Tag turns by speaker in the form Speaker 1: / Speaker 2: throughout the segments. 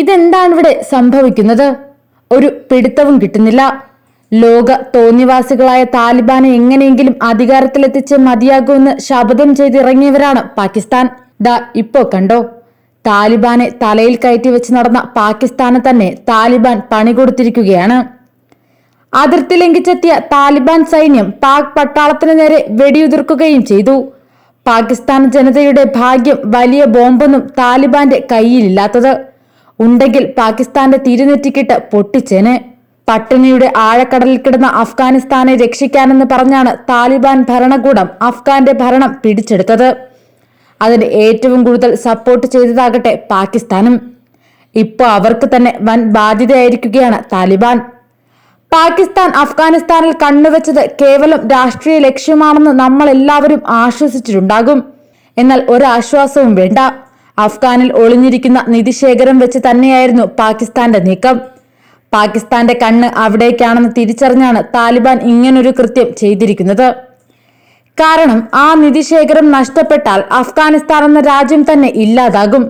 Speaker 1: ഇതെന്താണ് ഇവിടെ സംഭവിക്കുന്നത്? ഒരു പിടുത്തവും കിട്ടുന്നില്ല. ലോക തോന്നിവാസികളായ താലിബാനെ എങ്ങനെയെങ്കിലും അധികാരത്തിലെത്തിച്ച് മതിയാകുമെന്ന് ശപഥം ചെയ്തിറങ്ങിയവരാണ് പാകിസ്ഥാൻ. ദാ ഇപ്പോ കണ്ടോ? താലിബാനെ തലയിൽ കയറ്റി വെച്ച് നടന്ന പാകിസ്ഥാനെ തന്നെ താലിബാൻ പണി കൊടുത്തിരിക്കുകയാണ് അതിർത്തി ലംഘിച്ചെത്തിയ താലിബാൻ സൈന്യം പാക് പട്ടാളത്തിന് നേരെ വെടിയുതിർക്കുകയും ചെയ്തു. പാകിസ്ഥാൻ ജനതയുടെ ഭാഗ്യം വലിയ ബോംബൊന്നും താലിബാന്റെ കയ്യിലില്ലാത്തത്. ഉണ്ടെങ്കിൽ പാകിസ്ഥാന്റെ തിരുനെറ്റിക്കിട്ട് പൊട്ടിച്ചേന്. പട്ടിണിയുടെ ആഴക്കടലിൽ കിടന്ന അഫ്ഗാനിസ്ഥാനെ രക്ഷിക്കാനെന്ന് പറഞ്ഞാണ് താലിബാൻ ഭരണകൂടം അഫ്ഗാന്റെ ഭരണം പിടിച്ചെടുത്തത്. അതിന് ഏറ്റവും കൂടുതൽ സപ്പോർട്ട് ചെയ്തതാകട്ടെ പാകിസ്ഥാനും. ഇപ്പോൾ അവർക്ക് തന്നെ വൻ ബാധ്യതയായിരിക്കുകയാണ് താലിബാൻ. പാകിസ്ഥാൻ അഫ്ഗാനിസ്ഥാനിൽ കണ്ണുവെച്ചത് കേവലം രാഷ്ട്രീയ ലക്ഷ്യമാണെന്ന് നമ്മൾ എല്ലാവരും ആശ്വസിച്ചിട്ടുണ്ടാകും. എന്നാൽ ഒരാശ്വാസവും വേണ്ട. അഫ്ഗാനിൽ ഒളിഞ്ഞിരിക്കുന്ന നിധിശേഖരം വെച്ച് തന്നെയായിരുന്നു പാകിസ്ഥാന്റെ നീക്കം. പാകിസ്ഥാന്റെ കണ്ണ് അവിടേക്കാണെന്ന് തിരിച്ചറിഞ്ഞാണ് താലിബാൻ ഇങ്ങനൊരു കൃത്യം ചെയ്തിരിക്കുന്നത്. കാരണം ആ നിധിശേഖരം നഷ്ടപ്പെട്ടാൽ അഫ്ഗാനിസ്ഥാൻ എന്ന രാജ്യം തന്നെ ഇല്ലാതാകും.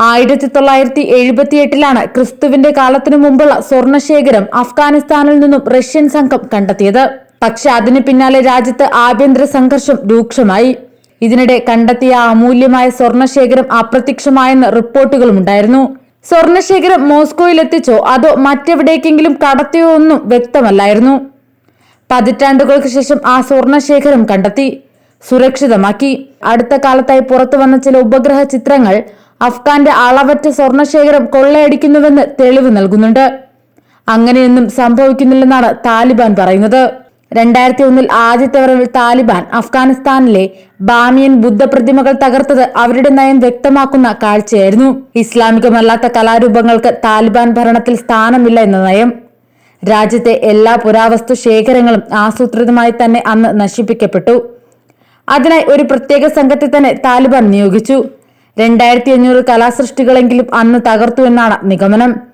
Speaker 1: ആയിരത്തി തൊള്ളായിരത്തി എഴുപത്തിയെട്ടിലാണ് ക്രിസ്തുവിന്റെ കാലത്തിനു മുമ്പുള്ള സ്വർണശേഖരം അഫ്ഗാനിസ്ഥാനിൽ നിന്നും റഷ്യൻ സംഘം കണ്ടെത്തിയത്. പക്ഷെ അതിനു പിന്നാലെ രാജ്യത്ത് ആഭ്യന്തര സംഘർഷം രൂക്ഷമായി. ഇതിനിടെ കണ്ടെത്തിയ അമൂല്യമായ സ്വർണശേഖരം അപ്രത്യക്ഷമായെന്ന് റിപ്പോർട്ടുകളുമുണ്ടായിരുന്നു. സ്വർണശേഖരം മോസ്കോയിൽ എത്തിച്ചോ അതോ മറ്റെവിടേക്കെങ്കിലും കടത്തിയോ ഒന്നും വ്യക്തമല്ലായിരുന്നു. പതിറ്റാണ്ടുകൾക്ക് ശേഷം ആ സ്വർണശേഖരം കണ്ടെത്തി സുരക്ഷിതമാക്കി. അടുത്ത കാലത്തായി പുറത്തു വന്ന ചില ഉപഗ്രഹ ചിത്രങ്ങൾ അഫ്ഗാന്റെ അളവറ്റ സ്വർണശേഖരം കൊള്ളയടിക്കുന്നുവെന്ന് തെളിവ് നൽകുന്നുണ്ട്. അങ്ങനെയൊന്നും സംഭവിക്കുന്നില്ലെന്നാണ് താലിബാൻ പറയുന്നത്. രണ്ടായിരത്തി ഒന്നിൽ ആദ്യത്തെ വരവിൽ താലിബാൻ അഫ്ഗാനിസ്ഥാനിലെ ബാമിയൻ ബുദ്ധപ്രതിമകൾ തകർത്തത് അവരുടെ നയം വ്യക്തമാക്കുന്ന കാഴ്ചയായിരുന്നു. ഇസ്ലാമികമല്ലാത്ത കലാരൂപങ്ങൾക്ക് താലിബാൻ ഭരണത്തിൽ സ്ഥാനമില്ല എന്ന നയം. രാജ്യത്തെ എല്ലാ പുരാവസ്തു ശേഖരങ്ങളും ആസൂത്രിതമായി തന്നെ അന്ന് നശിപ്പിക്കപ്പെട്ടു. അതിനായി ഒരു പ്രത്യേക സംഘത്തെ തന്നെ താലിബാൻ നിയോഗിച്ചു. രണ്ടായിരത്തി അഞ്ഞൂറ് കലാസൃഷ്ടികളെങ്കിലും അന്ന് തകർത്തു എന്നാണ് നിഗമനം.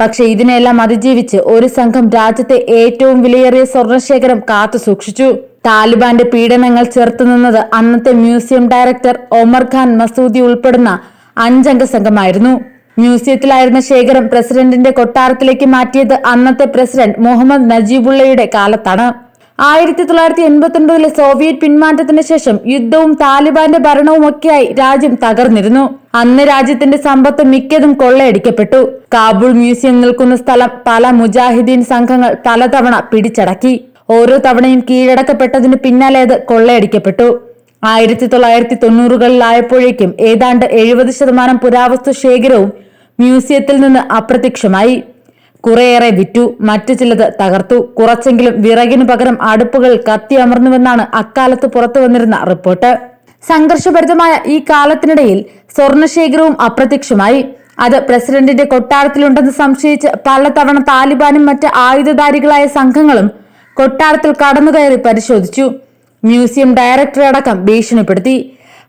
Speaker 1: പക്ഷെ ഇതിനെല്ലാം അതിജീവിച്ച് ഒരു സംഘം രാജ്യത്തെ ഏറ്റവും വിലയേറിയ സ്വർണശേഖരം കാത്തു സൂക്ഷിച്ചു. താലിബാന്റെ പീഡനങ്ങൾ ചെറുത്തുനിന്നത് അന്നത്തെ മ്യൂസിയം ഡയറക്ടർ ഒമർ ഖാൻ മസൂദി ഉൾപ്പെടുന്ന അഞ്ചംഗ സംഘമായിരുന്നു. മ്യൂസിയത്തിലായിരുന്ന ശേഖരം പ്രസിഡന്റിന്റെ കൊട്ടാരത്തിലേക്ക് മാറ്റിയത് അന്നത്തെ പ്രസിഡന്റ് മുഹമ്മദ് നജീബുള്ളയുടെ കാലത്താണ്. ആയിരത്തി തൊള്ളായിരത്തി എൺപത്തി ഒൻപതിലെ സോവിയറ്റ് പിന്മാറ്റത്തിന് ശേഷം യുദ്ധവും താലിബാന്റെ ഭരണവുമൊക്കെയായി രാജ്യം തകർന്നിരുന്നു. അന്ന് രാജ്യത്തിന്റെ സമ്പത്ത് മിക്കതും കൊള്ളയടിക്കപ്പെട്ടു. കാബൂൾ മ്യൂസിയം നിൽക്കുന്ന സ്ഥലം പല മുജാഹിദീൻ സംഘങ്ങൾ പലതവണ പിടിച്ചടക്കി. ഓരോ തവണയും കീഴടക്കപ്പെട്ടതിന് പിന്നാലെ അത് കൊള്ളയടിക്കപ്പെട്ടു. ആയിരത്തി തൊള്ളായിരത്തി തൊണ്ണൂറുകളിലായപ്പോഴേക്കും ഏതാണ്ട് എഴുപത് ശതമാനം പുരാവസ്തു ശേഖരവും മ്യൂസിയത്തിൽ നിന്ന് അപ്രത്യക്ഷമായി. കുറേയേറെ വിറ്റു മറ്റു ചിലത് തകർത്തു. കുറച്ചെങ്കിലും വിറകിനു പകരം അടുപ്പുകൾ കത്തിയമർന്നുവെന്നാണ് അക്കാലത്ത് പുറത്തു വന്നിരുന്ന റിപ്പോർട്ട്. സംഘർഷഭരിതമായ ഈ കാലത്തിനിടയിൽ സ്വർണശേഖരവും അപ്രത്യക്ഷമായി. അത് പ്രസിഡന്റിന്റെ കൊട്ടാരത്തിലുണ്ടെന്ന് സംശയിച്ച് പലതവണ താലിബാനും മറ്റ് ആയുധധാരികളായ സംഘങ്ങളും കൊട്ടാരത്തിൽ കടന്നുകയറി പരിശോധിച്ചു. മ്യൂസിയം ഡയറക്ടറെ അടക്കം ഭീഷണിപ്പെടുത്തി.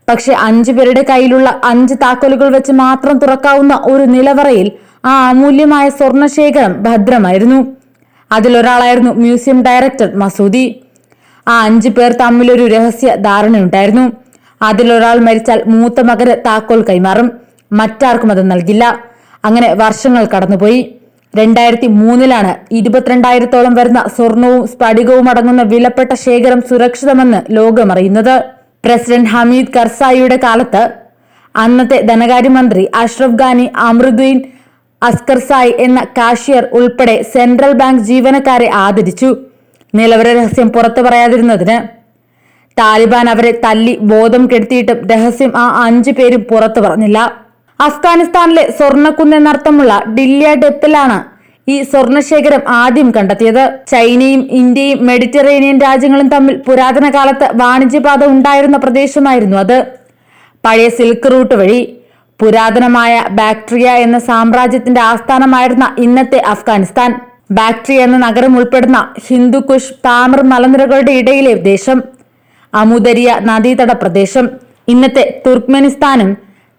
Speaker 1: പക്ഷെ അഞ്ചു പേരുടെ കയ്യിലുള്ള അഞ്ച് താക്കോലുകൾ വെച്ച് മാത്രം തുറക്കാവുന്ന ഒരു നിലവറയിൽ ആ അമൂല്യമായ സ്വർണശേഖരം ഭദ്രമായിരുന്നു. അതിലൊരാളായിരുന്നു മ്യൂസിയം ഡയറക്ടർ മസൂദി. ആ അഞ്ചു പേർ തമ്മിലൊരു രഹസ്യ ധാരണയുണ്ടായിരുന്നു. അതിലൊരാൾ മരിച്ചാൽ മൂത്ത മകന് താക്കോൽ കൈമാറും. മറ്റാർക്കും അത് നൽകില്ല. അങ്ങനെ വർഷങ്ങൾ കടന്നുപോയി. രണ്ടായിരത്തി മൂന്നിലാണ് ഇരുപത്തിരണ്ടായിരത്തോളം വരുന്ന സ്വർണവും സ്ഫടികവും അടങ്ങുന്ന വിലപ്പെട്ട ശേഖരം സുരക്ഷിതമെന്ന് ലോകമറിയുന്നത് പ്രസിഡന്റ് ഹമീദ് കർസായിയുടെ കാലത്ത് അന്നത്തെ ധനകാര്യമന്ത്രി അഷ്റഫ് ഖാനി അമൃദ്ദീൻ അസ്കർസായി എന്ന കാഷ്യർ ഉൾപ്പെടെ സെൻട്രൽ ബാങ്ക് ജീവനക്കാരെ ആദരിച്ചു. നിലവര രഹസ്യം പുറത്തു പറയാതിരുന്നതിന് താലിബാൻ അവരെ തല്ലി ബോധം കെടുത്തിയിട്ടും രഹസ്യം ആ അഞ്ചു പേരും പുറത്തു പറഞ്ഞില്ല. അഫ്ഗാനിസ്ഥാനിലെ സ്വർണക്കുന്ന് എന്നർത്ഥമുള്ള ഡില്ലിയ ഡെപ്പിലാണ് ഈ സ്വർണശേഖരം ആദ്യം കണ്ടെത്തിയത്. ചൈനയും ഇന്ത്യയും മെഡിറ്ററേനിയൻ രാജ്യങ്ങളും തമ്മിൽ പുരാതന കാലത്ത് വാണിജ്യപാത ഉണ്ടായിരുന്ന പ്രദേശമായിരുന്നു അത്. പഴയ സിൽക്ക് റൂട്ട് വഴി പുരാതനമായ ബാക്ട്രിയ എന്ന സാമ്രാജ്യത്തിന്റെ ആസ്ഥാനമായിരുന്ന ഇന്നത്തെ അഫ്ഗാനിസ്ഥാൻ. ബാക്ട്രിയ എന്ന നഗരം ഉൾപ്പെടുന്ന ഹിന്ദുക്കുഷ് താമർ മലനിരകളുടെ ഇടയിലെ ദേശം അമുദരിയ നദീതട പ്രദേശം. ഇന്നത്തെ തുർക്ക്മെനിസ്ഥാനും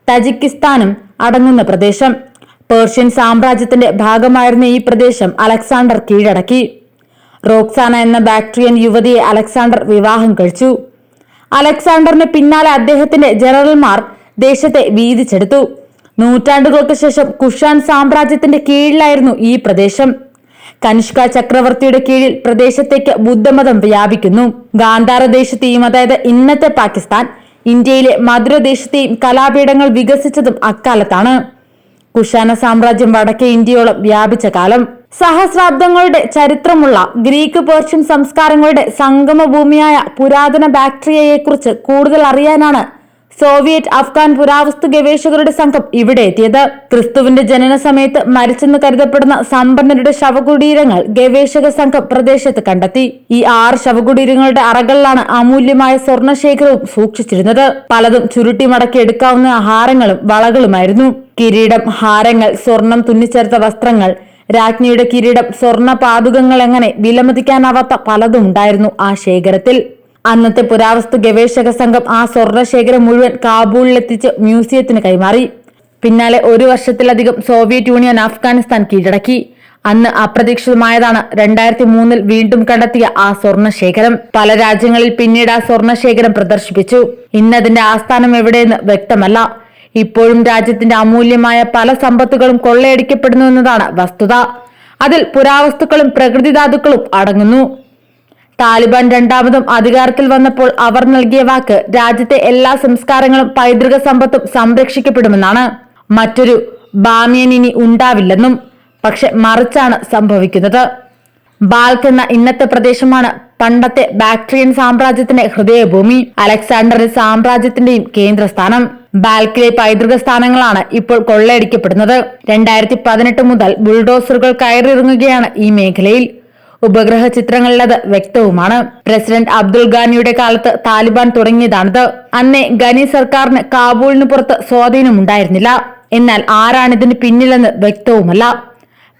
Speaker 1: തജിക്കിസ്ഥാനും അടങ്ങുന്ന പ്രദേശം. പേർഷ്യൻ സാമ്രാജ്യത്തിന്റെ ഭാഗമായിരുന്ന ഈ പ്രദേശം അലക്സാണ്ടർ കീഴടക്കി. റോക്സാന എന്ന ബാക്ട്രിയൻ യുവതിയെ അലക്സാണ്ടർ വിവാഹം കഴിച്ചു. അലക്സാണ്ടറിന് പിന്നാലെ അദ്ദേഹത്തിന്റെ ജനറൽമാർ ദേശത്തെ വീതിച്ചെടുത്തു. നൂറ്റാണ്ടുകൾക്ക് ശേഷം കുഷാൻ സാമ്രാജ്യത്തിന്റെ കീഴിലായിരുന്നു ഈ പ്രദേശം. കനിഷ്ക ചക്രവർത്തിയുടെ കീഴിൽ പ്രദേശത്തേക്ക് ബുദ്ധമതം വ്യാപിക്കുന്നു. ഗാന്ധാര ദേശത്തെയും അതായത് ഇന്നത്തെ പാകിസ്ഥാൻ ഇന്ത്യയിലെ മധുരദേശത്തെയും കലാപീഠങ്ങൾ വികസിച്ചതും അക്കാലത്താണ്. കുഷാന സാമ്രാജ്യം വടക്കേ ഇന്ത്യയോളം വ്യാപിച്ച കാലം സഹസ്രാബ്ദങ്ങളുടെ ചരിത്രമുള്ള ഗ്രീക്ക് പേർഷ്യൻ സംസ്കാരങ്ങളുടെ സംഗമഭൂമിയായ പുരാതന ബാക്ടീരിയയെക്കുറിച്ച് കൂടുതൽ അറിയാനാണ് സോവിയറ്റ് അഫ്ഗാൻ പുരാവസ്തു ഗവേഷകരുടെ സംഘം ഇവിടെ എത്തിയത്. ക്രിസ്തുവിന്റെ ജനന സമയത്ത് മരിച്ചെന്ന് കരുതപ്പെടുന്ന സമ്പന്നരുടെ ശവകുടീരങ്ങൾ ഗവേഷക സംഘം പ്രദേശത്ത് കണ്ടെത്തി. ഈ ആറ് ശവകുടീരങ്ങളുടെ അറകളിലാണ് അമൂല്യമായ സ്വർണശേഖരവും സൂക്ഷിച്ചിരുന്നത്. പലതും ചുരുട്ടി മടക്കി എടുക്കാവുന്ന ഹാരങ്ങളും വളകളുമായിരുന്നു. കിരീടം ഹാരങ്ങൾ സ്വർണം തുന്നിച്ചേർത്ത വസ്ത്രങ്ങൾ രാജ്ഞിയുടെ കിരീടം സ്വർണ പാതുകങ്ങൾ എങ്ങനെ വിലമതിക്കാനാവാത്ത പലതും ഉണ്ടായിരുന്നു ആ ശേഖരത്തിൽ. അന്നത്തെ പുരാവസ്തു ഗവേഷക സംഘം ആ സ്വർണശേഖരം മുഴുവൻ കാബൂളിലെത്തിച്ച് മ്യൂസിയത്തിന് കൈമാറി. പിന്നാലെ ഒരു വർഷത്തിലധികം സോവിയറ്റ് യൂണിയൻ അഫ്ഗാനിസ്ഥാൻ കീഴടക്കി. അന്ന് അപ്രതീക്ഷിതമായതാണ് രണ്ടായിരത്തി മൂന്നിൽ വീണ്ടും കണ്ടെത്തിയ ആ സ്വർണശേഖരം. പല രാജ്യങ്ങളിൽ പിന്നീട് ആ സ്വർണശേഖരം പ്രദർശിപ്പിച്ചു. ഇന്നതിന്റെ ആസ്ഥാനം എവിടെയെന്ന് വ്യക്തമല്ല. ഇപ്പോഴും രാജ്യത്തിന്റെ അമൂല്യമായ പല സമ്പത്തുകളും കൊള്ളയടിക്കപ്പെടുന്നു എന്നതാണ് വസ്തുത. അതിൽ പുരാവസ്തുക്കളും പ്രകൃതിധാതുക്കളും അടങ്ങുന്നു. താലിബാൻ രണ്ടാമതും അധികാരത്തിൽ വന്നപ്പോൾ അവർ നൽകിയ വാക്ക് രാജ്യത്തെ എല്ലാ സംസ്കാരങ്ങളും പൈതൃക സമ്പത്തും സംരക്ഷിക്കപ്പെടുമെന്നാണ്. മറ്റൊരു ബാമിയൻ ഇനി ഉണ്ടാവില്ലെന്നും പക്ഷെ മറിച്ചാണ് സംഭവിക്കുന്നത്. ബാൽക്ക് എന്ന ഇന്നത്തെ പ്രദേശമാണ് പണ്ടത്തെ ബാക്ട്രിയൻ സാമ്രാജ്യത്തിന്റെ ഹൃദയഭൂമി അലക്സാണ്ടറിന്റെ സാമ്രാജ്യത്തിന്റെയും കേന്ദ്രസ്ഥാനം. ബാൽക്കിലെ പൈതൃക സ്ഥാനങ്ങളാണ് ഇപ്പോൾ കൊള്ളയടിക്കപ്പെടുന്നത്. രണ്ടായിരത്തി പതിനെട്ട് മുതൽ ബുൾഡോസറുകൾ കയറിറങ്ങുകയാണ് ഈ മേഖലയിൽ. ഉപഗ്രഹ ചിത്രങ്ങളിലത് വ്യക്തവുമാണ്. പ്രസിഡന്റ് അബ്ദുൾ ഗാനിയുടെ കാലത്ത് താലിബാൻ തുടങ്ങിയതാണിത്. അന്നേ ഗനി സർക്കാരിന് കാബൂളിന് പുറത്ത് സ്വാധീനമുണ്ടായിരുന്നില്ല എന്നാൽ ആരാണിതിന് പിന്നിലെന്ന് വ്യക്തവുമല്ല.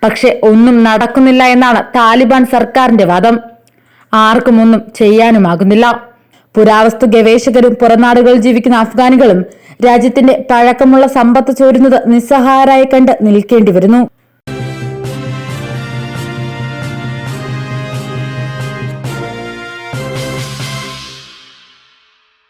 Speaker 1: പക്ഷെ ഒന്നും നടക്കുന്നില്ല എന്നാണ് താലിബാൻ സർക്കാരിന്റെ വാദം. ആർക്കും ഒന്നും ചെയ്യാനുമാകുന്നില്ല. പുരാവസ്തു ഗവേഷകരും പുറനാടുകളിൽ ജീവിക്കുന്ന അഫ്ഗാനികളും രാജ്യത്തിന്റെ പഴക്കമുള്ള സമ്പത്ത് ചോരുന്നത് നിസ്സഹായരായി കണ്ട് നിൽക്കേണ്ടി വരുന്നു.